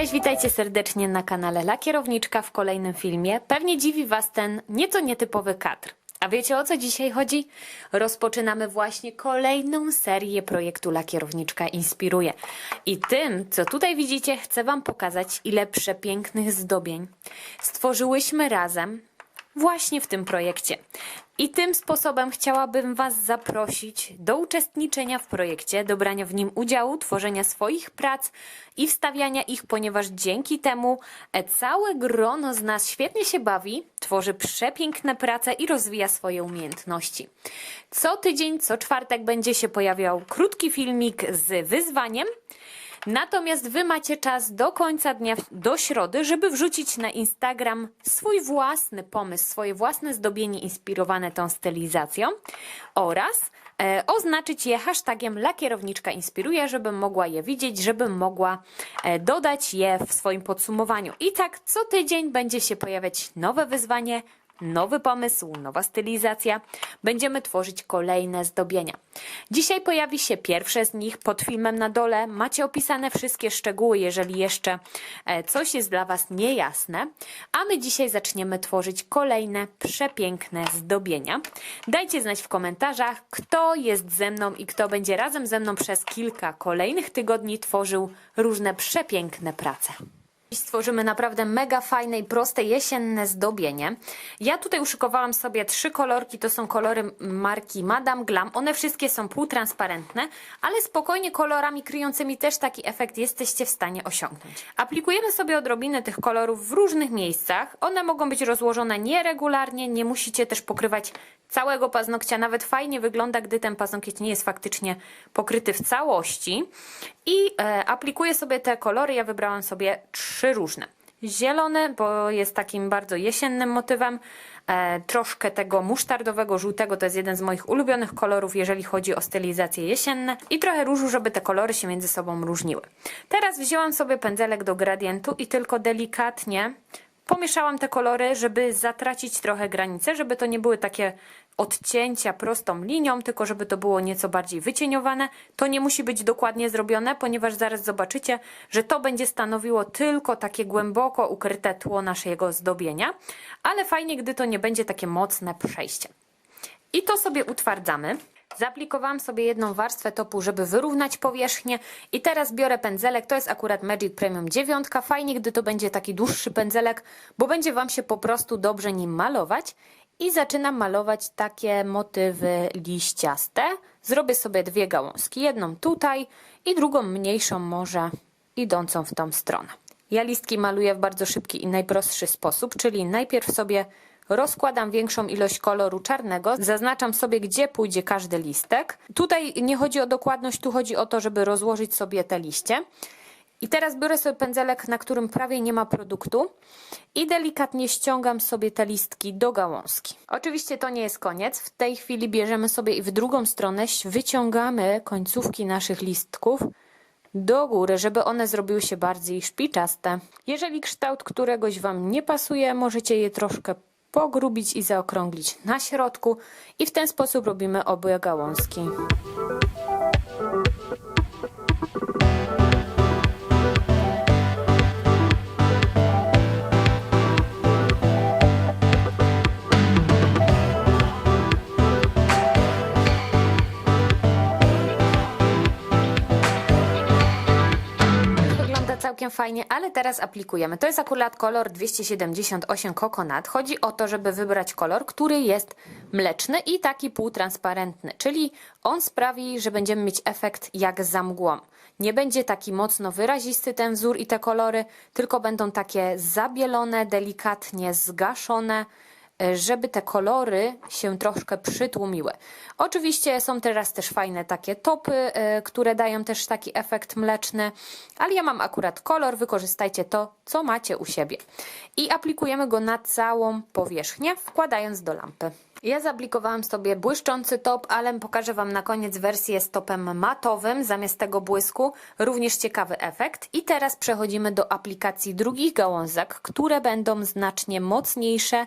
Cześć, witajcie serdecznie na kanale Lakierowniczka w kolejnym filmie. Pewnie dziwi Was ten nieco nietypowy kadr. A wiecie o co dzisiaj chodzi? Rozpoczynamy właśnie kolejną serię projektu Lakierowniczka Inspiruje. I tym, co tutaj widzicie, chcę Wam pokazać, ile przepięknych zdobień stworzyłyśmy razem właśnie w tym projekcie. I tym sposobem chciałabym Was zaprosić do uczestniczenia w projekcie, do brania w nim udziału, tworzenia swoich prac i wstawiania ich, ponieważ dzięki temu e, całe grono z nas świetnie się bawi, tworzy przepiękne prace i rozwija swoje umiejętności. Co tydzień, co czwartek będzie się pojawiał krótki filmik z wyzwaniem. Natomiast wy macie czas do końca dnia, do środy, żeby wrzucić na Instagram swój własny pomysł, swoje własne zdobienie inspirowane tą stylizacją oraz e, oznaczyć je hashtagiem Lakierowniczka Inspiruje, żebym mogła je widzieć, żebym mogła e, dodać je w swoim podsumowaniu. I tak co tydzień będzie się pojawiać nowe wyzwanie, nowy pomysł, nowa stylizacja. Będziemy tworzyć kolejne zdobienia. Dzisiaj pojawi się pierwsze z nich pod filmem na dole. Macie opisane wszystkie szczegóły, jeżeli jeszcze e, coś jest dla Was niejasne. A my dzisiaj zaczniemy tworzyć kolejne przepiękne zdobienia. Dajcie znać w komentarzach, kto jest ze mną i kto będzie razem ze mną przez kilka kolejnych tygodni tworzył różne przepiękne prace. Stworzymy naprawdę mega fajne i proste jesienne zdobienie. Ja tutaj uszykowałam sobie trzy kolorki, to są kolory marki Madame Glam. One wszystkie są półtransparentne, ale spokojnie kolorami kryjącymi też taki efekt jesteście w stanie osiągnąć. Aplikujemy sobie odrobinę tych kolorów w różnych miejscach. One mogą być rozłożone nieregularnie, nie musicie też pokrywać całego paznokcia. Nawet fajnie wygląda, gdy ten paznokieć nie jest faktycznie pokryty w całości. I e, aplikuję sobie te kolory. Ja wybrałam sobie trzy różne. Zielone, bo jest takim bardzo jesiennym motywem. E, troszkę tego musztardowego, żółtego to jest jeden z moich ulubionych kolorów, jeżeli chodzi o stylizacje jesienne. I trochę różu, żeby te kolory się między sobą różniły. Teraz wzięłam sobie pędzelek do gradientu i tylko delikatnie pomieszałam te kolory, żeby zatracić trochę granice, żeby to nie były takie odcięcia prostą linią, tylko żeby to było nieco bardziej wycieniowane. To nie musi być dokładnie zrobione, ponieważ zaraz zobaczycie, że to będzie stanowiło tylko takie głęboko ukryte tło naszego zdobienia, ale fajnie, gdy to nie będzie takie mocne przejście. I to sobie utwardzamy. Zaaplikowałam sobie jedną warstwę topu, żeby wyrównać powierzchnię i teraz biorę pędzelek, to jest akurat Magic Premium 9, fajnie gdy to będzie taki dłuższy pędzelek, bo będzie Wam się po prostu dobrze nim malować i zaczynam malować takie motywy liściaste. Zrobię sobie dwie gałązki, jedną tutaj i drugą mniejszą może idącą w tą stronę. Ja listki maluję w bardzo szybki i najprostszy sposób, czyli najpierw sobie rozkładam większą ilość koloru czarnego, zaznaczam sobie, gdzie pójdzie każdy listek. Tutaj nie chodzi o dokładność, tu chodzi o to, żeby rozłożyć sobie te liście. I teraz biorę sobie pędzelek, na którym prawie nie ma produktu i delikatnie ściągam sobie te listki do gałązki. Oczywiście to nie jest koniec. W tej chwili bierzemy sobie i w drugą stronę wyciągamy końcówki naszych listków do góry, żeby one zrobiły się bardziej szpiczaste. Jeżeli kształt któregoś Wam nie pasuje, możecie je troszkę pogrubić i zaokrąglić na środku i w ten sposób robimy obie gałązki. Całkiem fajnie, ale teraz aplikujemy. To jest akurat kolor 278 Coconut. Chodzi o to, żeby wybrać kolor, który jest mleczny i taki półtransparentny, czyli on sprawi, że będziemy mieć efekt jak za mgłą. Nie będzie taki mocno wyrazisty ten wzór i te kolory, tylko będą takie zabielone, delikatnie zgaszone, żeby te kolory się troszkę przytłumiły. Oczywiście są teraz też fajne takie topy, e, które dają też taki efekt mleczny, ale ja mam akurat kolor, wykorzystajcie to, co macie u siebie. I aplikujemy go na całą powierzchnię, wkładając do lampy. Ja zaaplikowałam sobie błyszczący top, ale pokażę Wam na koniec wersję z topem matowym zamiast tego błysku. Również ciekawy efekt. I teraz przechodzimy do aplikacji drugich gałązek, które będą znacznie mocniejsze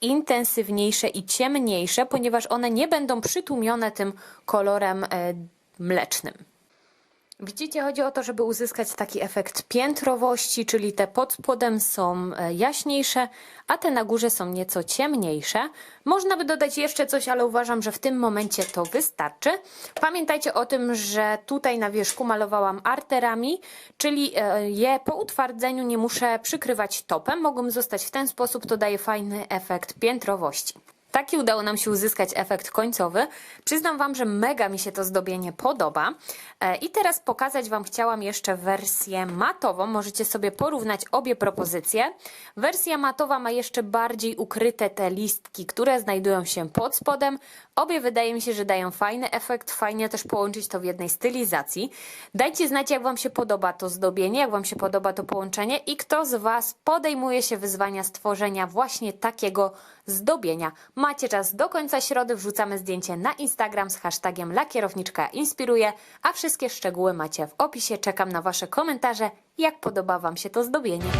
intensywniejsze i ciemniejsze, ponieważ one nie będą przytłumione tym kolorem e, mlecznym. Widzicie, chodzi o to, żeby uzyskać taki efekt piętrowości, czyli te pod spodem są e, jaśniejsze, a te na górze są nieco ciemniejsze. Można by dodać jeszcze coś, ale uważam, że w tym momencie to wystarczy. Pamiętajcie o tym, że tutaj na wierzchu malowałam arterami, czyli e, je po utwardzeniu nie muszę przykrywać topem. Mogą zostać w ten sposób, to daje fajny efekt piętrowości. Taki udało nam się uzyskać efekt końcowy. Przyznam Wam, że mega mi się to zdobienie podoba. E, I teraz pokazać Wam chciałam jeszcze wersję matową. Możecie sobie porównać obie propozycje. Wersja matowa ma jeszcze bardziej ukryte te listki, które znajdują się pod spodem. Obie wydaje mi się, że dają fajny efekt. Fajnie też połączyć to w jednej stylizacji. Dajcie znać, jak Wam się podoba to zdobienie, jak Wam się podoba to połączenie i kto z Was podejmuje się wyzwania stworzenia właśnie takiego zdobienia. Macie czas do końca środy, wrzucamy zdjęcie na Instagram z hashtagiem Lakierowniczka Inspiruje, a wszystkie szczegóły macie w opisie. Czekam na Wasze komentarze, jak podoba Wam się to zdobienie.